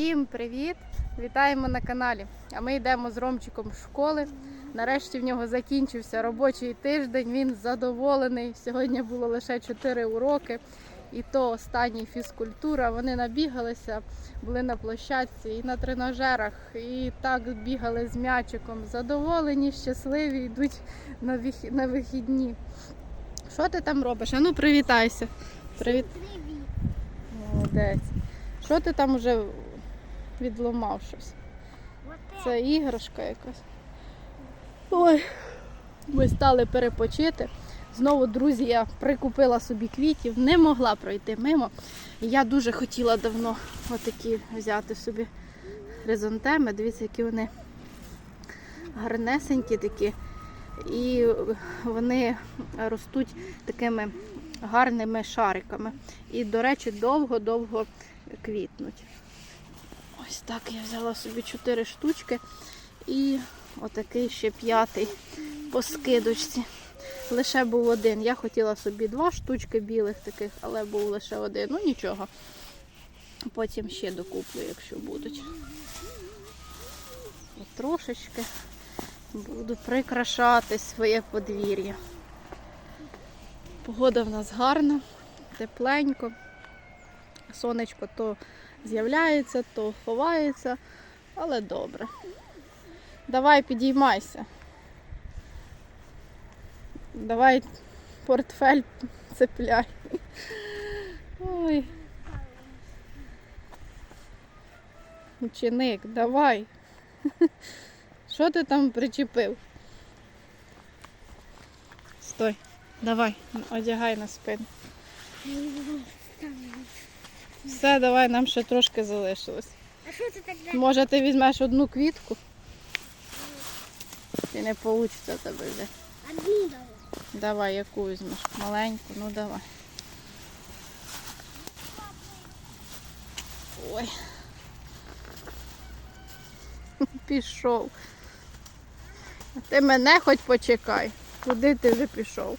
Всім привіт! Вітаємо на каналі. А ми йдемо з Ромчиком з школи. Нарешті в нього закінчився робочий тиждень. Він задоволений. Сьогодні було лише 4 уроки. І то останній фізкультура. Вони набігалися, були на площадці і на тренажерах, і так бігали з м'ячиком. Задоволені, щасливі, йдуть на, вих- на вихідні. Що ти там робиш? А ну привітайся. Привіт. Привіт. Молодець. Що ти там вже відломав щось? Це іграшка якась. Ой, ми стали перепочити. Знову, друзі, я прикупила собі квітів, не могла пройти мимо. Я дуже хотіла давно отакі взяти собі хризантеми. Дивіться, які вони гарнесенькі такі. І вони ростуть такими гарними шариками. І, до речі, довго-довго квітнуть. Ось так я взяла собі чотири штучки і отакий ще п'ятий по скидочці. Лише був один. Я хотіла собі два штучки білих таких, але був лише один. Ну нічого. Потім ще докуплю, якщо будуть. Трошечки буду прикрашати своє подвір'я. Погода в нас гарна, тепленько. Сонечко то з'являється, то ховається, але добре. Давай підіймайся. Давай портфель цепляй. Ой. Ученик, давай. Що ти там причепив? Стой, давай, одягай на спину. Все, давай, нам ще трошки залишилось. А що це таке? Може, ти візьмеш одну квітку? Чи не вийде тебе вже? Один давай. Давай, яку візьмеш? Маленьку, ну давай. Ой. Пішов. А ти мене хоч почекай. Куди ти вже пішов?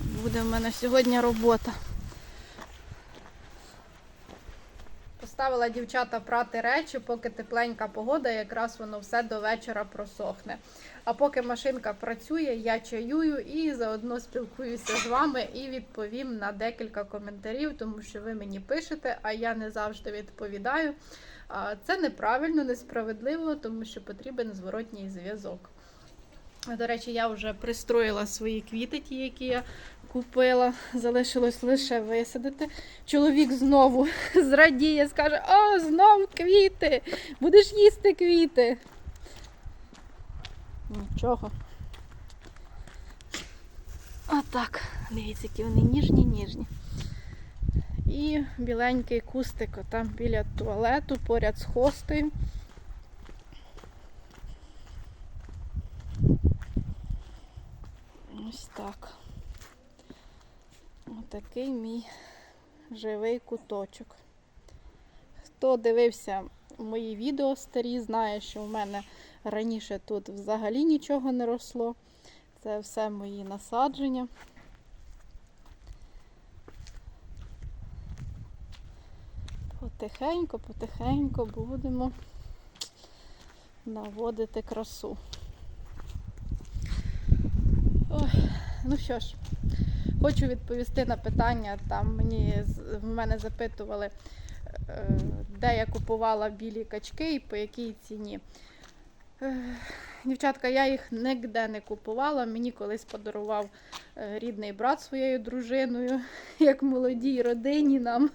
Буде в мене сьогодні робота. Поставила дівчата прати речі, поки тепленька погода, якраз воно все до вечора просохне. А поки машинка працює, я чаюю і заодно спілкуюся з вами і відповім на декілька коментарів, тому що ви мені пишете, а я не завжди відповідаю. Це неправильно, несправедливо, тому що потрібен зворотній зв'язок. До речі, я вже пристроїла свої квіти, ті, які я купила. Залишилось лише висадити. Чоловік знову зрадіє, скаже: О, знов квіти! Будеш їсти квіти. Нічого. Отак. Дивіться, які вони ніжні, ніжні. І біленький кустик там біля туалету, поряд з хостою. Ось так. Отакий мій живий куточок. Хто дивився мої відео старі, знає, що в мене раніше тут взагалі нічого не росло. Це все мої насадження. Потихеньку, потихеньку будемо наводити красу. Ой, ну що ж, хочу відповісти на питання. Там мені в мене запитували, е, де я купувала білі качки і по якій ціні. Е, Дівчатка, я їх ніде не купувала. Мені колись подарував е, рідний брат своєю дружиною, як молодій родині нам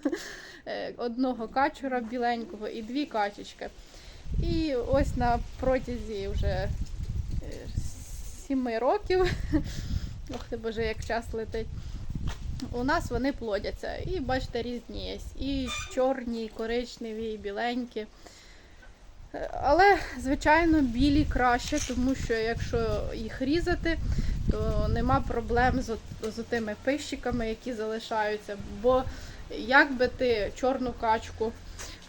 одного качура біленького і дві качечки. І ось на протязі вже сіми років, ох ти боже, як час летить. У нас вони плодяться. І бачите, різні є. І чорні, і коричневі, і біленькі. Але, звичайно, білі краще, тому що якщо їх різати, то нема проблем з, з тими пищиками, які залишаються. Бо як би ти чорну качку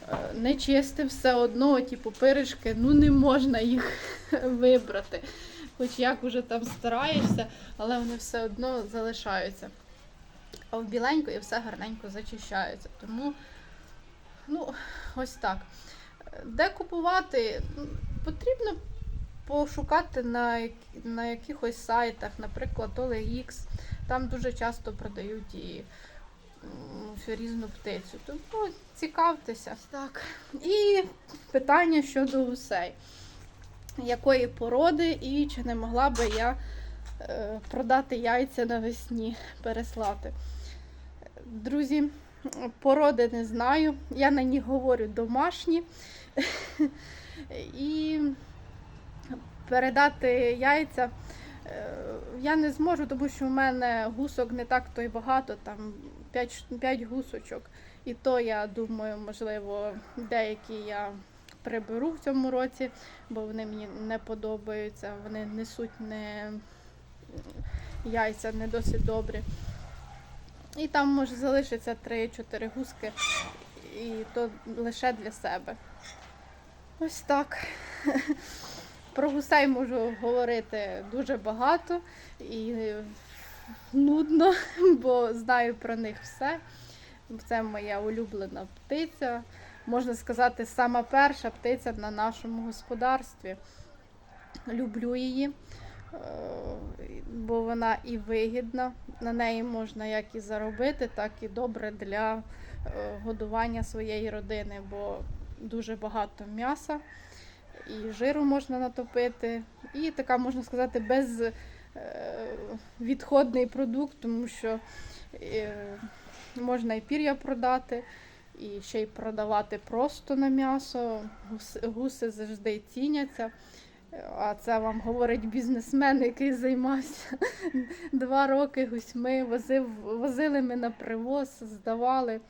е, не чистив, все одно ті пупиришки, ну не можна їх вибрати. Хоч як уже там стараєшся, але вони все одно залишаються. А в біленько і все гарненько зачищається. Тому Ну, ось так. Де купувати? Потрібно пошукати на, на якихось сайтах, наприклад, OLX. Там дуже часто продають і різну птицю. Тому цікавтеся. Так. І питання щодо гусей. Якої породи і чи не могла би я е, продати яйця навесні, переслати? Друзі, породи не знаю. Я на них говорю домашні. І передати яйця е, я не зможу, тому що в мене гусок не так то й багато, там 5, 5 гусочок. І то я думаю, можливо, деякі я приберу в цьому році, бо вони мені не подобаються. Вони несуть не яйця не досить добрі. І там може залишиться 3-4 гуски, і то лише для себе. Ось так. Про гусей можу говорити дуже багато і нудно, бо знаю про них все. Це моя улюблена птиця. Можна сказати, сама перша птиця на нашому господарстві. Люблю її, е, бо вона і вигідна. На неї можна як і заробити, так і добре для е, годування своєї родини, бо дуже багато м'яса і жиру можна натопити. І така, можна сказати, без е, продукт, тому що можна і пір'я продати, і ще й продавати просто на м'ясо. Гуси, гуси завжди ціняться. А це вам говорить бізнесмен, який займався два роки гусьми, возив, возили ми на привоз, здавали.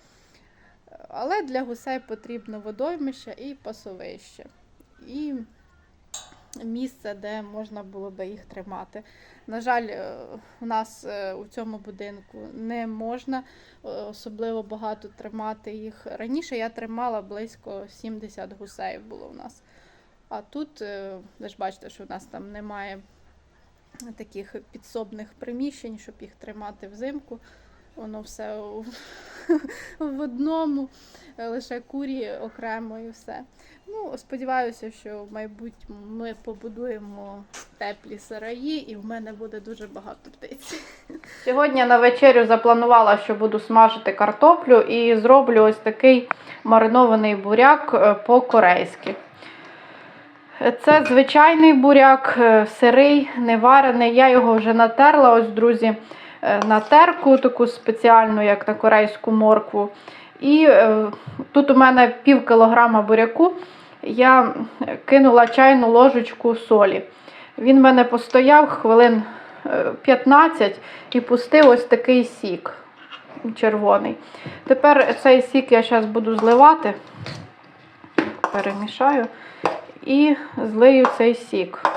Але для гусей потрібно водоймище і пасовище. І місце, де можна було би їх тримати. На жаль, е, у нас е, у цьому будинку не можна е, особливо багато тримати їх. Раніше я тримала близько 70 гусей було у нас. А тут, ви ж бачите, що у нас там немає таких підсобних приміщень, щоб їх тримати взимку. Воно все в одному, е, лише курі окремо і все. Ну, сподіваюся, що в майбутньому ми побудуємо теплі сараї, і в мене буде дуже багато птиць. Сьогодні на вечерю запланувала, що буду смажити картоплю і зроблю ось такий маринований буряк е, по-корейськи. Це звичайний буряк, е, сирий, не варений. Я його вже натерла, ось, друзі, на терку, таку спеціальну, як на корейську моркву. І е, тут у мене пів кілограма буряку. Я кинула чайну ложечку солі. Він в мене постояв хвилин е, 15 і пустив ось такий сік червоний. Тепер цей сік я зараз буду зливати. Перемішаю і злию цей сік.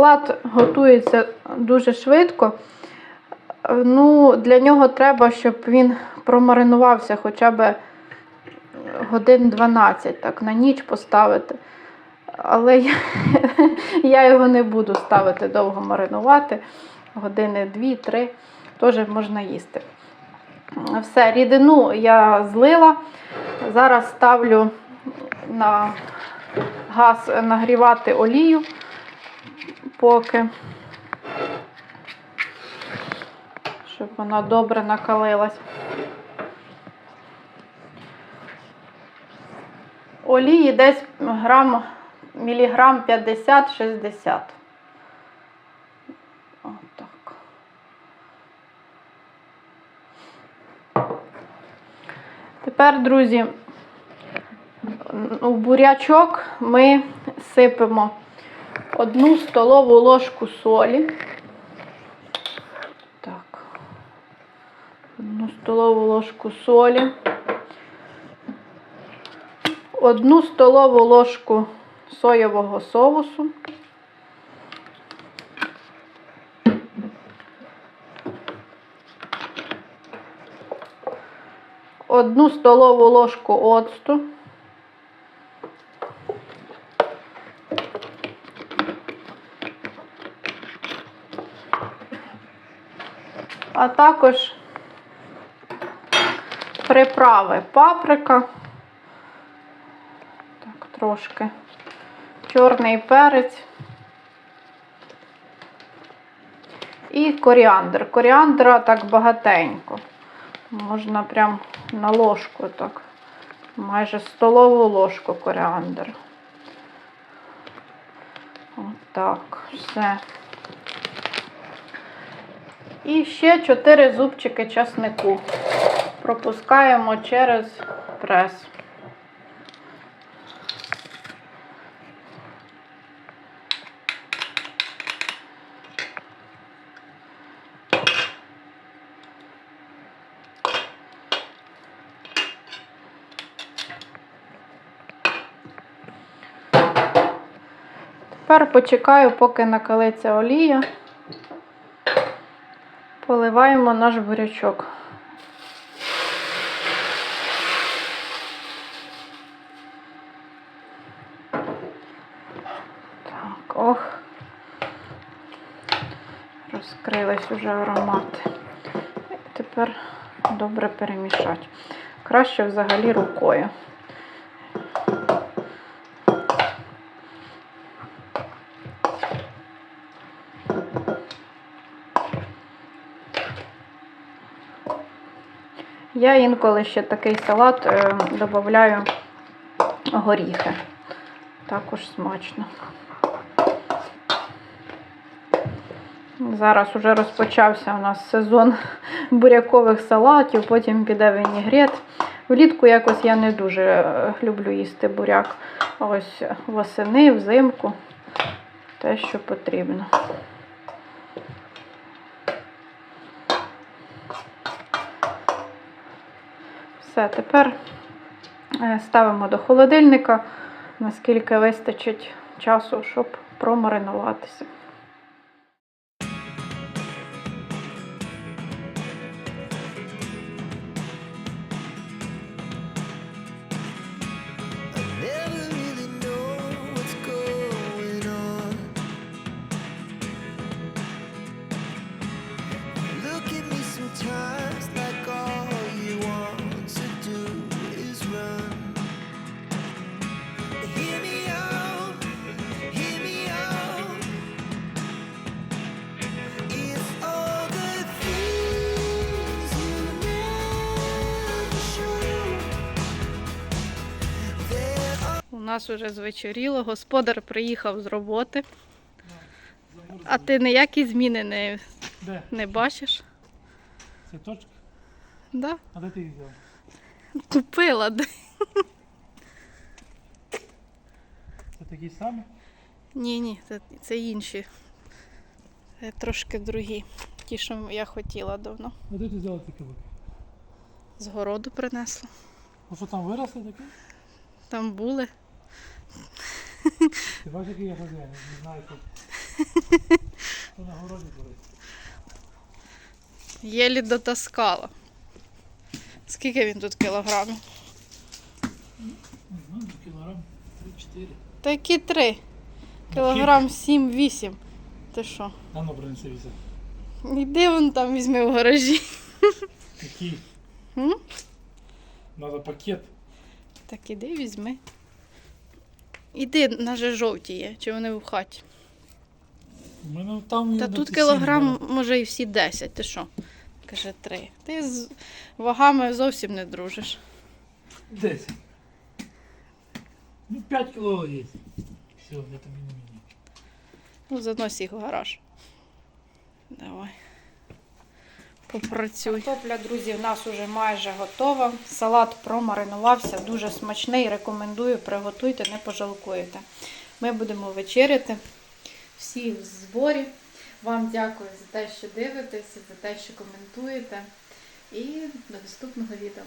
Салат готується дуже швидко. Ну, для нього треба, щоб він промаринувався хоча б годин 12, так, на ніч поставити. Але я, я його не буду ставити довго маринувати. Години 2-3 теж можна їсти. Все, рідину я злила. Зараз ставлю на газ нагрівати олію поки, щоб вона добре накалилась. Олії десь грам, міліграм 50-60. Отак. Тепер, друзі, у бурячок ми сипемо одну столову ложку солі. Так. Одну столову ложку солі. Одну столову ложку соєвого соусу. Одну столову ложку оцту. А також Приправи паприка. Так, трошки. Чорний перець. І коріандр. Коріандра так багатенько. Можна прям на ложку так. Майже столову ложку коріандр. Отак, все. І ще 4 зубчики часнику. Пропускаємо через прес. Тепер почекаю, поки накалиться олія. Поливаємо наш бурячок. Так, ох. Розкрились уже аромати. Тепер добре перемішати. Краще взагалі рукою. Я інколи ще такий салат е, додаю горіхи. Також смачно. Зараз уже розпочався у нас сезон бурякових салатів, потім піде вінігрет. Влітку якось я не дуже е, люблю їсти буряк. Ось восени, взимку. Те, що потрібно. Все, тепер е, ставимо до холодильника, наскільки вистачить часу, щоб промаринуватися. Нас уже звечоріло, господар приїхав з роботи. А ти ніякі зміни не, Де? не бачиш? Це точка? Да? А де ти їх взяв? Купила. де. Це такі самі? Ні, ні, це, це інші. Це трошки другі. Ті, що я хотіла давно. А де ти взяла ці кабаки? З городу принесла. Ну що там виросли такі? Там були. Ти бачиш, який я хазяїн, не знаю, що. Що на городі були. Єлі дотаскала. Скільки він тут кілограмів? Не знаю, кілограм 3-4. Такі три. Кілограм 7-8. Ти що? А ну принеси віся. Іди вон там візьми в гаражі. Який? М? Надо пакет. Так іди візьми. Іди, на же жовті є, чи вони в хаті. Мене там Та тут кілограм, може, і всі 10. Ти що? Каже, три. Ти з вагами зовсім не дружиш. Десять. Ну 5 кіло є. Все, я тобі не мені. Ну, занось їх в гараж. Давай. Попрацюй. Картопля, друзі, в нас уже майже готова. Салат промаринувався, дуже смачний. Рекомендую, приготуйте, не пожалкуєте. Ми будемо вечеряти. Всі в зборі. Вам дякую за те, що дивитесь, за те, що коментуєте. І до наступного відео.